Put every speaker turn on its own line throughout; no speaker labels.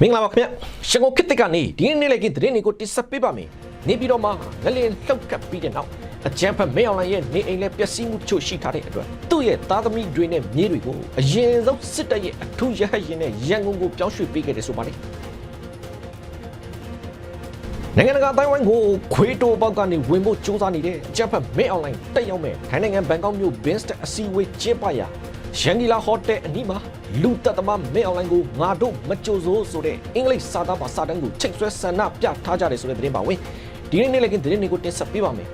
မင်္ဂလာပါခင်ဗျရှန်ကုန်ခေတ်တစ်ကနေဒီနေ့လေးကသတင်းတွေကိုတိဆက်ပေးပါမယ်နေပြည်တော်မှာငလင်လှုပ်ခတ်ပြီးတဲ့နောက်အကြမ်းဖက်မဲအောင်လိုင်းရဲ့နေအိမ်လဲပျက်စီးမှုတချို့ရှိထားတဲ့အတွက်သူ့ရဲ့သားသမီးတွေနဲ့မြေးတွေကိုအရင်ဆုံးစစ်တပ်ရဲ့အထူးရဟတ်ရင်နဲ့ရန်ကုန်ကိုပြောင်းရွှေ့ပေးခဲ့တယ်ဆိုပါလေနိုင်ငံတကာတိုင်းဝိုင်းကိုခွေးတိုးပေါက်ကနေဝင်ဖို့ကြိုးစားနေတဲ့အကြမ်းဖက်မဲအောင်လိုင်းတက်ရောက်မဲ့ထိုင်းနိုင်ငံဘန်ကောက်မြို့ဘင်းစတက်အစီအဝေးကျင်းပရာ ရန်ဂီလာဟိုတယ်အနီးမှာလူတက်သမားမဲအောင်လိုင်းကိုငါတို့မကြိုစိုးဆိုတဲ့အင်္ဂလိပ်စာသားပါစာတန်းကိုချိတ်ဆွဲဆန္ဒပြထားကြတယ်ဆိုတဲ့သတင်းပါဝင်ဒီနေ့နေ့လည်းကသတင်းတွေကိုတင်ဆက်ပေးပါမယ်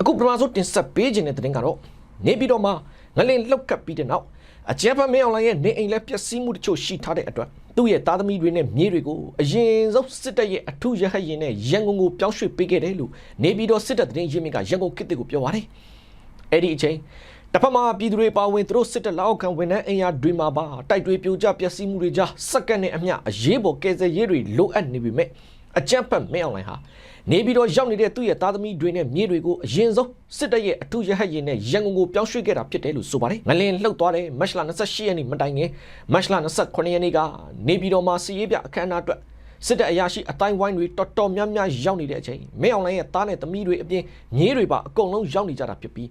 အခုပထမဆုံးတင်ဆက်ပေးခြင်းတဲ့တင်ကတော့နေပြည်တော်မှာငလင်လှုပ်ကပ်ပြီးတဲ့နောက်အကြမ်းဖက်မင်းအွန်လိုင်းရဲ့နေအိမ်လက်ပျက်စီးမှုတချို့ရှိထားတဲ့အတွက်သူ့ရဲ့သားသမီးတွေနဲ့မြေးတွေကိုအရင်ဆုံးစစ်တပ်ရဲ့အထူးရဟတ်ရင်နဲ့ရန်ကုန်ကိုပြောင်းရွှေ့ပေးခဲ့တယ်လို့နေပြည်တော်စစ်တပ်သတင်းရင်းမြစ်ကရန်ကုန်ခေတ်တစ်ကိုပြောပါတယ် အဲ့ဒီအချိန်တစ်ဖက်မှာပြည်သူတွေပါဝင်သူတို့စစ်တပ်လက်အောက်ခံဝန်ထမ်းအင်အားတွေမှာပါတိုက်တွေပြိုကျပျက်စီးမှုတွေကြားစက္ကန့်နဲ့အမျှအရေးပေါ်ကယ်ဆယ်ရေးတွေလိုအပ်နေပြီမဲ့အကြမ်းဖက်မင်းအွန်လိုင်းဟာနေပြည်တော်ရောက်နေတဲ့သူ့ရဲ့သားသမီးတွေနဲ့မြေးတွေကိုအရင်ဆုံးစစ်တပ်ရဲ့အထူးရဟတ်ရင်နဲ့ရန်ကုန်ကိုပြောင်းရွှေ့ခဲ့တာဖြစ်တယ်လို့ဆိုပါတယ်ငလင်လှုပ်သွားတဲ့မတ်လ28ရက်နေ့မတိုင်ခင်မတ်လ29ရက်နေ့ကနေပြည်တော်မှာစီရေးပြအခမ်းအနားအတွက်စစ်တပ်အရာရှိအတိုင်းဝိုင်းတွေတော်တော်များများရောက်နေတဲ့အချိန်မင်းအွန်လိုင်းရဲ့သားနဲ့သမီးတွေအပြင်မြေးတွေပါအကုန်လုံးရောက်နေကြတာဖြစ်ပြီး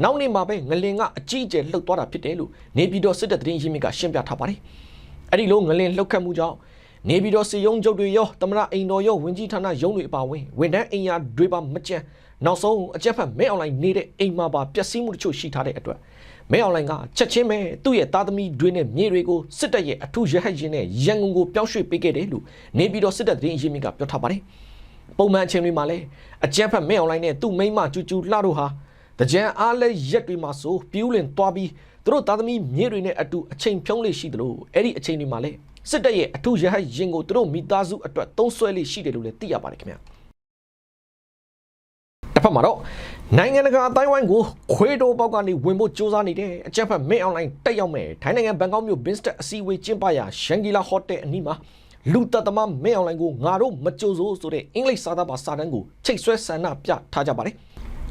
နောက်နေ့မှာပဲငလင်ကအကြီးအကျယ်လှုပ်သွားတာဖြစ်တယ်လို့နေပြည်တော်စစ်တပ်သတင်းရင်းမြစ်ကရှင်းပြထားပါတယ်အဲ့ဒီလိုငလင်လှုပ်ခတ်မှုကြောင့်နေပြည်တော်စီယုံချုပ်တွေရောတမရအိမ်တော်ရောဝင်ကြီးဌာနရုံးတွေအပါအဝင်ဝန်ထမ်းအိမ်ယာတွေပါမကြမ်းနောက်ဆုံးအကြက်ဖက်မဲအွန်လိုင်းနေတဲ့အိမ်မှာပါပျက်စီးမှုတချို့ရှိထားတဲ့အတွက်မဲအွန်လိုင်းကချက်ချင်းပဲသူ့ရဲ့သားသမီးတွေနဲ့မြေတွေကိုစစ်တပ်ရဲ့အထူးရဟတ်ရင်နဲ့ရန်ကုန်ကိုပြောင်းရွှေ့ပေးခဲ့တယ်လို့နေပြည်တော်စစ်တပ်သတင်းအရင်းမြစ်ကပြောထားပါတယ်ပုံမှန်အချိန်တွေမှာလည်းအကြက်ဖက်မဲအွန်လိုင်းနဲ့သူ့မိန်းမကျူကျူလှတို့ဟာတ ကြံအားလဲရက်တွေမှာဆိုပြူးလင်သွားပြီးသူတို့သားသမီးမြေတွေနဲ့အတူအချိန်ဖြုံးလေးရှိသလိုအဲ့ဒီအချိန်တွေမှာလည်းစစ်တပ်ရဲ့အထူးရဟတ်ရင်ကိုသူတို့မိသားစုအတွက်သုံးဆွဲလေးရှိတယ်လို့လည်းသိရပါတယ်ခင်ဗျာတစ်ဖက်မှာတော့နိုင်ငံတကာအတိုင်းဝိုင်းကိုခွေးတိုးပေါက်ကနေဝင်ဖို့ကြိုးစားနေတဲ့အကြက်ဖက်မင်းအွန်လိုင်းတက်ရောက်မဲ့ထိုင်းနိုင်ငံဘန်ကောက်မြို့ဘင်းစတက်အစည်းအဝေးကျင်းပရာရှန်ဂီလာဟိုတယ်အနီးမှာလူသက်သမားမင်းအွန်လိုင်းကိုငါတို့မကြိုစိုးဆိုတဲ့အင်္ဂလိပ်စာသားပါစာတန်းကိုချိတ်ဆွဲဆန္ဒပြထားကြပါတယ်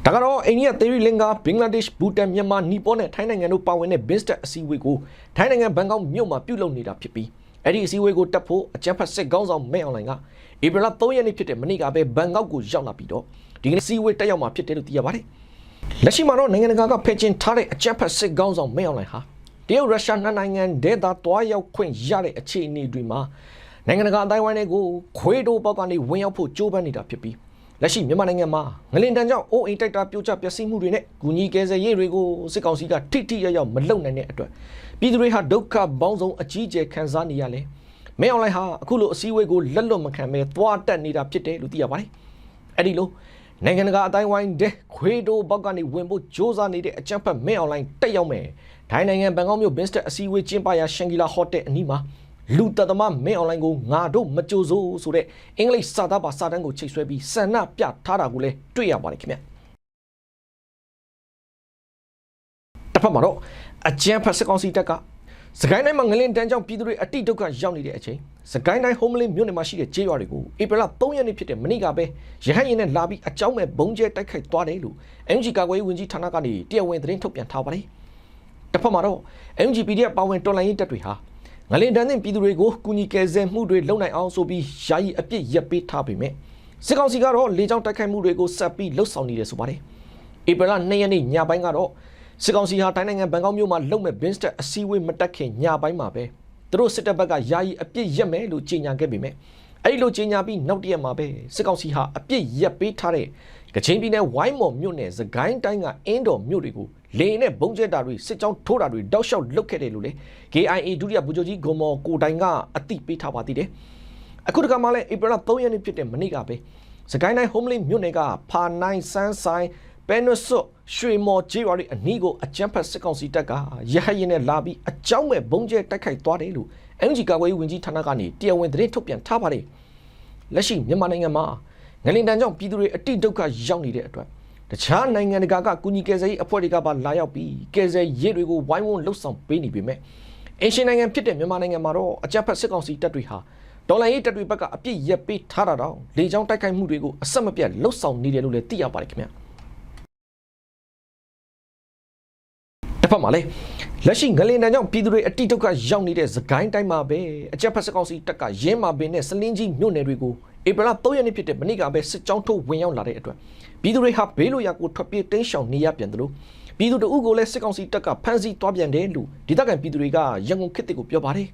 ဒါကတော့အိန္ဒိယသေရီလင်္ကာဘင်္ဂလားဒေ့ရှ်ဘူတန်မြန်မာနီပေါနဲ့ထိုင်းနိုင်ငံတို့ပါဝင်တဲ့ဘင်းစတက်အစည်းအဝေးကိုထိုင်းနိုင်ငံဘန်ကောက်မြို့မှာပြုလုပ်နေတာဖြစ်ပြီးအဲ့ဒီအစည်းအဝေးကိုတက်ဖို့အကြမ်းဖက်စစ်ကောင်းဆောင်မဲအွန်လိုင်းကဧပြီလ3ရက်နေ့ဖြစ်တဲ့မနေ့ကပဲဘန်ကောက်ကိုရောက်လာပြီးတော့ဒီကနေ့အစည်းအဝေးတက်ရောက်မှာဖြစ်တယ်လို့သိရပါတယ်။လက်ရှိမှာတော့နိုင်ငံတကာကဖယ်ကျင်ထားတဲ့အကြမ်းဖက်စစ်ကောင်းဆောင်မဲအွန်လိုင်းဟာတရုတ်ရုရှားနှစ်နိုင်ငံဒေသတွားရောက်ခွင့်ရတဲ့အခြေအနေတွေမှာနိုင်ငံတကာအတိုင်းဝိုင်းတွေကိုခွေးတိုးပေါက်ကနေဝင်ရောက်ဖို့ကြိုးပမ်းနေတာဖြစ်ပြီး လက်ရှိမြန်မာနိုင်ငံမှာငလင်တန်ကြောင့်အိုးအိမ်တိုက်တာပြိုကျပျက်စီးမှုတွေနဲ့ဂူညီကဲဆယ်ရေးတွေကိုစစ်ကောင်စီကထိထိရောက်ရောက်မလုပ်နိုင်တဲ့အတွက်ပြည်သူတွေဟာဒုက္ခပေါင်းစုံအကြီးအကျယ်ခံစားနေရလဲမဲအွန်လိုင်းဟာအခုလိုအစည်းအဝေးကိုလက်လွတ်မခံဘဲသွားတက်နေတာဖြစ်တယ်လို့သိရပါတယ်အဲ့ဒီလိုနိုင်ငံတကာအတိုင်းဝိုင်းတဲ့ခွေးတိုးဘောက်ကနေဝင်ဖို့ကြိုးစားနေတဲ့အကြမ်းဖက်မဲအွန်လိုင်းတက်ရောက်မယ်ထိုင်းနိုင်ငံဘန်ကောက်မြို့ဘင်းစတက်အစည်းအဝေးကျင်းပရာရှန်ဂီလာဟိုတယ်အနီးမှာ လူတသမမင်းအွန်လိုင်းကိုငါတို့မကြိုစိုးဆိုတဲ့အင်္ဂလိပ်စာသားပါစာတန်းကိုချိတ်ဆွဲပြီးဆန္ဒပြထားတာကိုလည်းတွေ့ရပါတယ်ခင်ဗျတစ်ဖက်မှာတော့အကြမ်းဖက်စစ်ကောင်စီတပ်ကစကိုင်းတိုင်းမှာငလင်တန်းကြောင့်ပြည်သူတွေအတိဒုက္ခရောက်နေတဲ့အချိန်စကိုင်းတိုင်းဟိုးမလင်းမြို့နယ်မှာရှိတဲ့ကျေးရွာတွေကိုဧပြီလ3ရက်နေ့ဖြစ်တဲ့မနေ့ကပဲရဟန်းရင်နဲ့လာပြီးအကြောင်းမဲ့ဘုံကျဲတိုက်ခိုက်သွားတယ်လို့ MG ကာကွယ်ရေးဝန်ကြီးဌာနကနေတရားဝင်သတင်းထုတ်ပြန်ထားပါတယ်။တစ်ဖက်မှာတော့ MGPD ပါဝင်တော်လိုင်းရေးတပ်တွေဟာ ငလင်တန်းတဲ့ပြည်သူတွေကိုကူညီကယ်ဆယ်မှုတွေလုပ်နိုင်အောင်ဆိုပြီးယာယီအပြစ်ရပ်ပေးထားပေမဲ့စစ်ကောင်စီကတော့လေကြောင်းတိုက်ခိုက်မှုတွေကိုဆက်ပြီးလှုပ်ဆောင်နေတယ်ဆိုပါတယ်။ဧပြီလ2ရက်နေ့ညပိုင်းကတော့စစ်ကောင်စီဟာတိုင်းနိုင်ငံဘန်ကောက်မြို့မှာလုံမဲ့ဘင်းစတက်အစည်းအဝေးမတက်ခင်ညပိုင်းမှာပဲသူတို့စစ်တပ်ဘက်ကယာယီအပြစ်ရက်မယ်လို့ကြေညာခဲ့ပေမဲ့အဲ့ဒီလိုကြေညာပြီးနောက်တရက်မှာပဲစစ်ကောင်စီဟာအပြစ်ရက်ပေးထားတဲ့ကချင်ပြည်နယ်ဝိုင်းမော်မြို့နယ်စကိုင်းတိုင်းကအင်းတော်မြို့တွေကို လေနဲ့ဘုံကျဲတာတွေစစ်ကြောင်းထိုးတာတွေတောက်လျှောက်လုတ်ခဲ့တယ်လို့လေ KIA ဒုတိယဗိုလ်ချုပ်ကြီးဂွန်မော်ကိုတိုင်ကအတိပေးထားပါသေးတယ်အခုတခါမှလည်းဧပြီလ3ရက်နေ့ဖြစ်တဲ့မနေ့ကပဲစကိုင်းတိုင်း homeless မြို့နယ်ကဖာနိုင်စန်းဆိုင်ပန်နဆွတ်ရွှေမော်ကျေးရွာတွေအနီးကိုအကြမ်းဖက်စစ်ကောင်စီတပ်ကရဟရင်နဲ့လာပြီးအကြောင်းမဲ့ဘုံကျဲတိုက်ခိုက်သွားတယ်လို့ NG ကာကွယ်ရေးဝန်ကြီးဌာနကနေတရားဝင်သတင်းထုတ်ပြန်ထားပါတယ်လက်ရှိမြန်မာနိုင်ငံမှာငလင်တန်ကြောင့်ပြည်သူတွေအတိဒုက္ခရောက်နေတဲ့အတွက် တခြားနိုင်ငံတကာကကုညီကယ်ဆယ်ရေးအဖွဲ့တွေကပါလာရောက်ပြီးကယ်ဆယ်ရေးတွေကိုဝိုင်းဝန်းလှုပ်ဆောင်ပေးနေပေမဲ့အင်ရှင်နိုင်ငံဖြစ်တဲ့မြန်မာနိုင်ငံမှာတော့အကြမ်းဖက်စစ်ကောင်စီတပ်တွေဟာဒေါ်လာရေးတပ်တွေဘက်ကအပြစ်ရက်ပေးထားတာတော့လေကြောင်းတိုက်ခိုက်မှုတွေကိုအဆက်မပြတ်လှုပ်ဆောင်နေတယ်လို့လည်းသိရပါတယ်ခင်ဗျာဖက်မှာလည်းလက်ရှိငလင်တန်းကြောင့်ပြည်သူတွေအတိဒုက္ခရောက်နေတဲ့သကိုင်းတိုင်းမှာပဲအကြက်ဖက်စကောင်စီတပ်ကရင်းမာပင်နဲ့စလင်းကြီးမြို့နယ်တွေကို ဧပြီလ3ရက်နေ့ဖြစ်တဲ့မနေ့ကပဲစစ်ကြောင်းထုတ်ဝင်ရောက်လာတဲ့အတွက်ပြည်သူတွေဟာဘေးလိုရာကိုထွက်ပြေးတင်းရှောင်နေရပြန်တယ်လို့ပြည်သူတို့ကိုလည်းစစ်ကောင်စီတပ်ကဖမ်းဆီးသွားပြန်တယ်လို့ဒေသခံပြည်သူတွေကရန်ကုန်ခေတ်တစ်ကိုပြောပါတယ်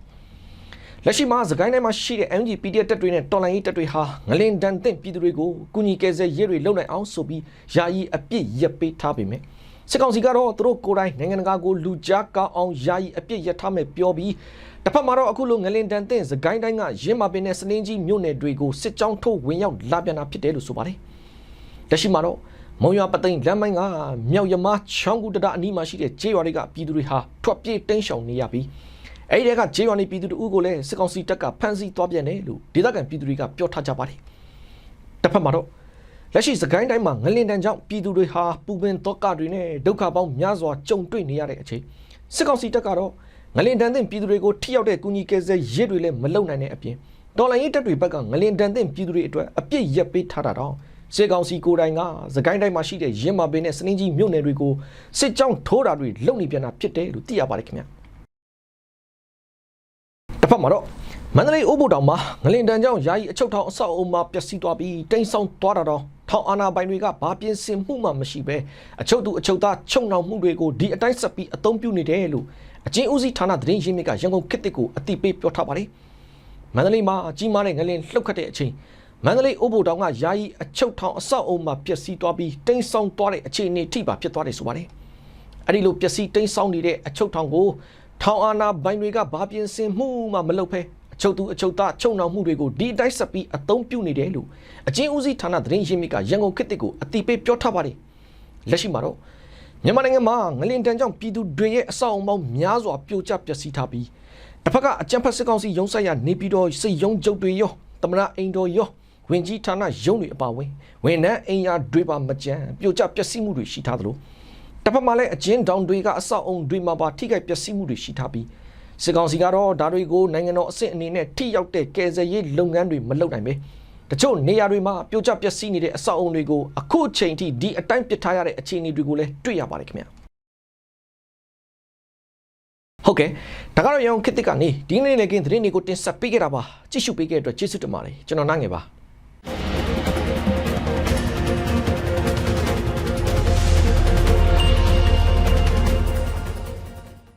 လက်ရှိမှာသကိုင်းတိုင်းမှာရှိတဲ့ MG PDF တပ်တွေနဲ့တော်လိုင်းရေးတပ်တွေဟာငလင်တန်တဲ့ပြည်သူတွေကိုကုညီကယ်ဆယ်ရေးတွေလုပ်နိုင်အောင်ဆိုပြီးယာယီအပြစ်ရပ်ပေးထားပေမဲ့ စစ်ကောင်စီကတော့သူတို့ကိုယ်တိုင်နိုင်ငံတကာကိုလူကြားကောင်းအောင်ယာယီအပြစ်ရပ်ထားမယ်ပြောပြီးတစ်ဖက်မှာတော့အခုလိုငလင်တန်တဲ့သကိုင်းတိုင်းကရင်းမာပင်နဲ့စနင်းကြီးမြို့နယ်တွေကိုစစ်ကြောင်းထုတ်ဝင်ရောက်လာပြန်တာဖြစ်တယ်လို့ဆိုပါတယ်လက်ရှိမှာတော့မုံရွာပသိမ်လမ်းမိုင်းကမြောက်ရမချောင်းကူတရအနီးမှာရှိတဲ့ကျေးရွာတွေကပြည်သူတွေဟာထွက်ပြေးတိမ်းရှောင်နေရပြီးအဲ့ဒီကကျေးရွာနေပြည်သူတို့ကိုလည်းစစ်ကောင်စီတပ်ကဖမ်းဆီးသွားပြန်တယ်လို့ဒေသခံပြည်သူတွေကပြောထားကြပါတယ်တစ်ဖက်မှာတော့ လက်ရှိစကိုင်းတိုင်းမှာငလင်တန်ကြောင့်ပြည်သူတွေဟာပူပင်တော့ကတွေနဲ့ဒုက္ခပေါင်းများစွာကြုံတွေ့နေရတဲ့အချိန်စစ်ကောင်စီတပ်ကတော့ငလင်တန်တဲ့ပြည်သူတွေကိုထိရောက်တဲ့ကူညီကယ်ဆယ်ရေးတွေလည်းမလုပ်နိုင်တဲ့အပြင်တော်လိုင်းရေးတပ်တွေဘက်ကငလင်တန်တဲ့ပြည်သူတွေအတွက်အပြစ်ရက်ပေးထားတာတော့စစ်ကောင်စီကိုယ်တိုင်ကစကိုင်းတိုင်းမှာရှိတဲ့ရင်းမာပင်နဲ့စနင်းကြီးမြို့နယ်တွေကိုစစ်ကြောင်းထိုးတာတွေလုပ်နေပြန်တာဖြစ်တယ်လို့သိရပါတယ်ခင်ဗျာတစ်ဖက်မှာတော့ မန္တလေးအိုးဘိုတောင်မှာငလင်တန်ကြောင့်ယာယီအချုပ်ထောင်အဆောက်အအုံမှာပျက်စီးသွားပြီးတိမ်ဆောင်သွားတာတော့ထောင်အာဏာပိုင်တွေကဘာပြင်ဆင်မှုမှမရှိဘဲအချုပ်သူအချုပ်သားချုပ်နှောင်မှုတွေကိုဒီအတိုင်းဆက်ပြီးအသုံးပြုနေတယ်လို့အချင်းဦးစီးဌာနသတင်းရင်းမြစ်ကရန်ကုန်ခေတ်တစ်ကိုအတိပေးပြောထားပါတယ်မန္တလေးမှာကြီးမားတဲ့ငလင်လှုပ်ခတ်တဲ့အချိန်မန္တလေးအိုးဘိုတောင်ကယာယီအချုပ်ထောင်အဆောက်အအုံမှာပျက်စီးသွားပြီးတိမ်ဆောင်သွားတဲ့အခြေအနေထိပါဖြစ်သွားတယ်ဆိုပါတယ်အဲ့ဒီလိုပျက်စီးတိမ်ဆောင်နေတဲ့အချုပ်ထောင်ကိုထောင်အာဏာပိုင်တွေကဘာပြင်ဆင်မှုမှမလုပ်ဘဲ အချုပ်သူအချုပ်သားချုပ်နှောင်မှုတွေကိုဒီအတိုင်းဆက်ပြီးအသုံးပြုနေတယ်လို့အချင်းဦးစီးဌာနသတင်းရင်းမြစ်ကရန်ကုန်ခေတ်တစ်ကိုအတိပေးပြောထားပါတယ်လက်ရှိမှာတော့မြန်မာနိုင်ငံမှာငလင်တန်းကြောင့်ပြည်သူတွေရဲ့အဆောက်အုံပေါင်းများစွာပြိုကျပျက်စီးထားပြီးတစ်ဖက်ကအကြံဖက်စစ်ကောင်စီရုံးဆိုင်ရာနေပြည်တော်စစ်ရုံးချုပ်တွေရောတမနာအိမ်တော်ရောဝင်ကြီးဌာနရုံးတွေအပါအဝင်ဝန်ထမ်းအိမ်ယာတွေပါမကြမ်းပြိုကျပျက်စီးမှုတွေရှိထားသလိုတစ်ဖက်မှာလည်းအကျဉ်းတောင်တွေကအဆောက်အုံတွေမှာပါထိခိုက်ပျက်စီးမှုတွေရှိထားပြီး စစ်ကောင်စီကတော့ဒါတွေကိုနိုင်ငံတော်အဆင့်အနေနဲ့ထိရောက်တဲ့ကယ်ဆယ်ရေးလုပ်ငန်းတွေမလုပ်နိုင်ပဲတချို့နေရာတွေမှာပြိုကျပျက်စီးနေတဲ့အဆောက်အုံတွေကိုအခုအချိန်ထိဒီအတိုင်းပစ်ထားရတဲ့အခြေအနေတွေကိုလည်းတွေ့ရပါတယ်ခင်ဗျာဟုတ်ကဲ့ဒါကတော့ရောင်ခေတ်တစ်ကနေဒီနေ့လည်းကင်းသတင်းတွေကိုတင်ဆက်ပေးခဲ့တာပါကြည့်ရှုပေးခဲ့တဲ့အတွက်ကျေးဇူးတင်ပါတယ်ကျွန်တော်နိုင်ငယ်ပါ